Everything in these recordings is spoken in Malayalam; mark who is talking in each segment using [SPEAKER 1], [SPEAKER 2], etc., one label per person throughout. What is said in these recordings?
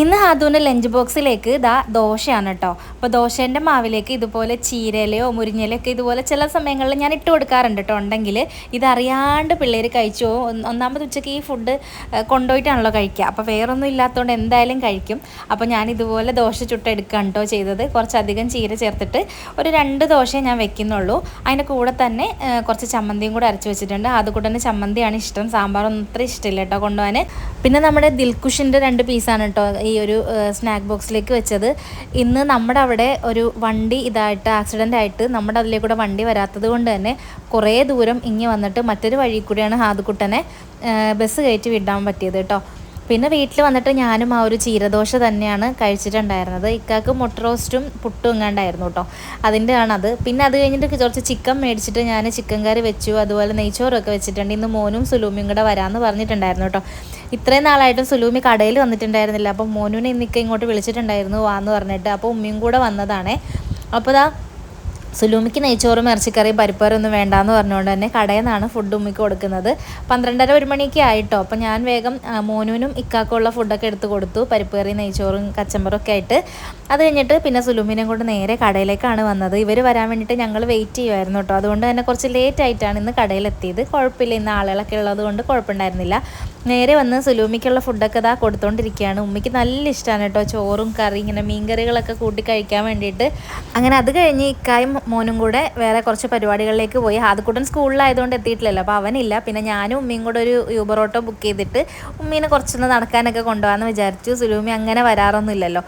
[SPEAKER 1] ഇന്ന് ഹാദൂന്റെ ലഞ്ച് ബോക്സിലേക്ക് ഇതാ ദോശയാണ് കേട്ടോ അപ്പോൾ ദോശേന്റെ മാവിലേക്ക് ഇതുപോലെ ചീരയിലയോ മുരിങ്ങയിലൊക്കെ ഇതുപോലെ ചില സമയങ്ങളിൽ ഞാൻ ഇട്ട് കൊടുക്കാറുണ്ട് കേട്ടോ ഉണ്ടെങ്കിൽ ഇതറിയാണ്ട് പിള്ളേർ കഴിച്ചു? ഒന്നാമത് ഉച്ചയ്ക്ക് ഈ ഫുഡ് കൊണ്ടുപോയിട്ടാണല്ലോ കഴിക്കുക. അപ്പോൾ വേറൊന്നും ഇല്ലാത്തതുകൊണ്ട് എന്തായാലും കഴിക്കും. അപ്പോൾ ഞാൻ ഇതുപോലെ ദോശ ചുട്ടെടുക്കുകയാണ് കേട്ടോ ചെയ്തത്. കുറച്ചധികം ചീര ചേർത്തിട്ട് ഒരു രണ്ട് ദോശ ഞാൻ വെക്കുന്നുള്ളൂ. അതിന്റെ കൂടെ തന്നെ കുറച്ച് ചമ്മന്തിയും കൂടെ അരച്ച് വെച്ചിട്ടുണ്ട്. അതുകൂടെ തന്നെ ചമ്മന്തിയാണ് ഇഷ്ടം. സാമ്പാറൊന്നും അത്ര ഇഷ്ടമില്ല കേട്ടോ കൊണ്ടുപോകാൻ. പിന്നെ നമ്മുടെ ദിൽകുഷിന്റെ രണ്ട് പീസാണ് കേട്ടോ ഈ ഒരു സ്നാക്ക് ബോക്സിലേക്ക് വെച്ചത്. ഇന്ന് നമ്മുടെ അവിടെ ഒരു വണ്ടി ഇതായിട്ട് ആക്സിഡന്റ് ആയിട്ട് നമ്മുടെ അതിലേക്കൂടെ വണ്ടി വരാത്തത് കൊണ്ട് തന്നെ കുറേ ദൂരം ഇങ്ങി വന്നിട്ട് മറ്റൊരു വഴി കൂടിയാണ് ഹാദുക്കുട്ടനെ ബസ് കയറ്റി വിടാൻ പറ്റിയത് കേട്ടോ പിന്നെ വീട്ടിൽ വന്നിട്ട് ഞാനും ആ ഒരു ചീരദോശ തന്നെയാണ് കഴിച്ചിട്ടുണ്ടായിരുന്നത്. ഇക്കാക്ക് മുട്ട റോസ്റ്റും പുട്ടും എങ്ങാണ്ടായിരുന്നു കേട്ടോ അതിന്റെ ആണത് പിന്നെ അത് കഴിഞ്ഞിട്ട് കുറച്ച് ചിക്കൻ മേടിച്ചിട്ട് ഞാൻ ചിക്കൻ കറി വെച്ചു. അതുപോലെ നെയ്ച്ചോറൊക്കെ വെച്ചിട്ടുണ്ട്. ഇന്ന് മോനും സുലൂമിയും കൂടെ വരാമെന്ന് പറഞ്ഞിട്ടുണ്ടായിരുന്നു കേട്ടോ ഇത്രയും നാളായിട്ടും സുലൂമി കടയിൽ വന്നിട്ടുണ്ടായിരുന്നില്ല. അപ്പോൾ മോനുവിനെ ഇന്നിക്ക ഇങ്ങോട്ട് വിളിച്ചിട്ടുണ്ടായിരുന്നു. വാന്ന് പറഞ്ഞിട്ട്. അപ്പോൾ ഉമ്മയും കൂടെ വന്നതാണേ. അപ്പോൾ ദാ സുലൂമിക്ക് നെയ്ച്ചോറും ഇറച്ചിക്കറിയും പരിപ്പറൊന്നും വേണ്ടാന്ന് പറഞ്ഞുകൊണ്ട് തന്നെ കടയിൽ നിന്നാണ് ഫുഡ് ഉമ്മിക്ക് കൊടുക്കുന്നത്. പന്ത്രണ്ടര ഒരു മണിയൊക്കെ ആയിട്ടോ. അപ്പം ഞാൻ വേഗം മോനുവിനും ഇക്കാക്കുള്ള ഫുഡൊക്കെ എടുത്ത് കൊടുത്തു. പരിപ്പ് നെയ്ച്ചോറും കച്ചമ്പറൊക്കെ ആയിട്ട്. അത് കഴിഞ്ഞിട്ട് പിന്നെ സുലൂമിനെയും കൊണ്ട് നേരെ കടയിലേക്കാണ് വന്നത്. ഇവർ വരാൻ വേണ്ടിയിട്ട് ഞങ്ങൾ വെയിറ്റ് ചെയ്യുമായിരുന്നു കേട്ടോ. അതുകൊണ്ട് തന്നെ കുറച്ച് ലേറ്റ് ആയിട്ടാണ് ഇന്ന് കടയിലെത്തിയത് കുഴപ്പമില്ല ഇന്ന് ആളുകളൊക്കെ ഉള്ളത് കൊണ്ട് കുഴപ്പമുണ്ടായിരുന്നില്ല. നേരെ വന്ന് സുലൂമിക്കുള്ള ഫുഡൊക്കെ ഇതാ കൊടുത്തോണ്ടിരിക്കുകയാണ്. ഉമ്മിക്ക് നല്ല ഇഷ്ടമാണ് കേട്ടോ. ചോറും കറി ഇങ്ങനെ മീൻകറികളൊക്കെ കൂട്ടി കഴിക്കാൻ വേണ്ടിയിട്ട്. അങ്ങനെ അത് കഴിഞ്ഞ് ഇക്കായും മോനും കൂടെ വേറെ കുറച്ച് പരിപാടികളിലേക്ക് പോയി. ആദ്യക്കൂട്ടൻ സ്കൂളിലായതുകൊണ്ട് എത്തിയിട്ടില്ലല്ലോ. അപ്പോൾ അവനില്ല. പിന്നെ ഞാനും ഉമ്മയും കൂടെ ഒരു യൂബർ ഓട്ടോ ബുക്ക് ചെയ്തിട്ട് ഉമ്മീനെ കുറച്ചൊന്ന് നടക്കാനൊക്കെ കൊണ്ടുപോകാമെന്ന് വിചാരിച്ചു. സുലൂമി അങ്ങനെ വരാറൊന്നുമില്ലല്ലോ.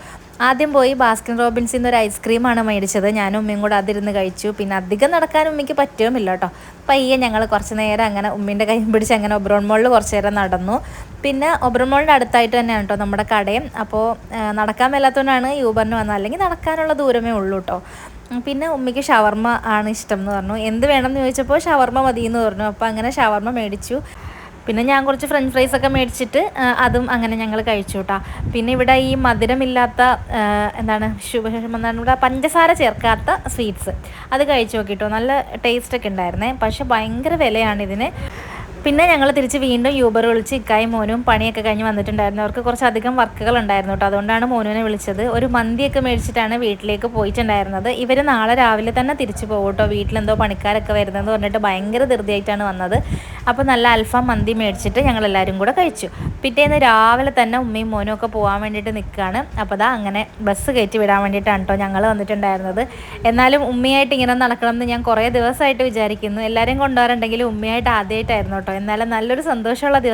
[SPEAKER 1] ആദ്യം പോയി ബാസ്കിൻ റോബിൻസിൽ നിന്ന് ഒരു ഐസ്ക്രീമാണ് മേടിച്ചത്. ഞാനും ഉമ്മയും കൂടെ അതിരുന്ന് കഴിച്ചു. പിന്നെ അധികം നടക്കാൻ ഉമ്മയ്ക്ക് പറ്റുമില്ല കേട്ടോ. പയ്യെ ഞങ്ങൾ കുറച്ച് നേരം അങ്ങനെ ഉമ്മീന്റെ കൈ പിടിച്ച് അങ്ങനെ ഒബ്രോൺ മോളിൽ കുറച്ച് നേരം നടന്നു. പിന്നെ ഒബ്രോൺ മോളിന്റെ അടുത്തായിട്ട് തന്നെയാണ് കേട്ടോ നമ്മുടെ കടയും. അപ്പോൾ നടക്കാൻ മേലാത്തതുകൊണ്ടാണ് യൂബറിന് വന്നത്. അല്ലെങ്കിൽ നടക്കാനുള്ള ദൂരമേ ഉള്ളൂ കേട്ടോ. പിന്നെ ഉമ്മയ്ക്ക് ഷവർമ്മ ആണ് ഇഷ്ടം എന്ന് പറഞ്ഞു. എന്ത് വേണമെന്ന് ചോദിച്ചപ്പോൾ ഷവർമ്മ മതി എന്ന് പറഞ്ഞു. അപ്പോൾ അങ്ങനെ ഷവർമ്മ മേടിച്ചു. പിന്നെ ഞാൻ കുറച്ച് ഫ്രഞ്ച് ഫ്രൈസ് ഒക്കെ മേടിച്ചിട്ട് അതും അങ്ങനെ ഞങ്ങൾ കഴിച്ചു കേട്ടോ പിന്നെ ഇവിടെ ഈ മധുരമില്ലാത്ത എന്താണ് എന്താണ് ഇവിടെ പഞ്ചസാര ചേർക്കാത്ത സ്വീറ്റ്സ് അത് കഴിച്ചു നോക്കിയിട്ടോ നല്ല ടേസ്റ്റ് ഒക്കെ ഉണ്ടായിരുന്നേ. പക്ഷെ ഭയങ്കര വിലയാണ് ഇതിന്. പിന്നെ ഞങ്ങൾ തിരിച്ച് വീണ്ടും യൂബർ വിളിച്ച് ഇക്കായും മോനും പണിയൊക്കെ കഴിഞ്ഞ് വന്നിട്ടുണ്ടായിരുന്നു. അവർക്ക് കുറച്ചധികം വർക്കുകൾ ഉണ്ടായിരുന്നു കേട്ടോ അതുകൊണ്ടാണ് മോനുവിനെ വിളിച്ചത്. ഒരു മന്തിയൊക്കെ മേടിച്ചിട്ടാണ് വീട്ടിലേക്ക് പോയിട്ടുണ്ടായിരുന്നത്. ഇവർ നാളെ രാവിലെ തന്നെ തിരിച്ചു പോകും കേട്ടോ വീട്ടിലെന്തോ പണിക്കാരൊക്കെ വരുന്നതെന്ന് പറഞ്ഞിട്ട് ഭയങ്കര ധൃതിയായിട്ടാണ് വന്നത്. അപ്പോൾ നല്ല അൽഫാം മന്തി മേടിച്ചിട്ട് ഞങ്ങൾ എല്ലാവരും കൂടെ കഴിച്ചു. പിറ്റേന്ന് രാവിലെ തന്നെ ഉമ്മയും മോനും ഒക്കെ പോകാൻ വേണ്ടിയിട്ട് നിൽക്കുകയാണ് അപ്പോൾ അതാ അങ്ങനെ ബസ് കയറ്റി വിടാൻ വേണ്ടിയിട്ടാണ് കേട്ടോ ഞങ്ങൾ വന്നിട്ടുണ്ടായിരുന്നത്. എന്നാലും ഉമ്മയായിട്ട് ഇങ്ങനെ നടക്കണം എന്ന് ഞാൻ കുറേ ദിവസമായിട്ട് വിചാരിക്കുന്നു. എല്ലാവരെയും കൊണ്ടുപോകാറുണ്ടെങ്കിലും ഉമ്മയായിട്ട് ആദ്യമായിട്ടായിരുന്നു കേട്ടോ എന്നാലും നല്ലൊരു സന്തോഷമുള്ള ദിവസം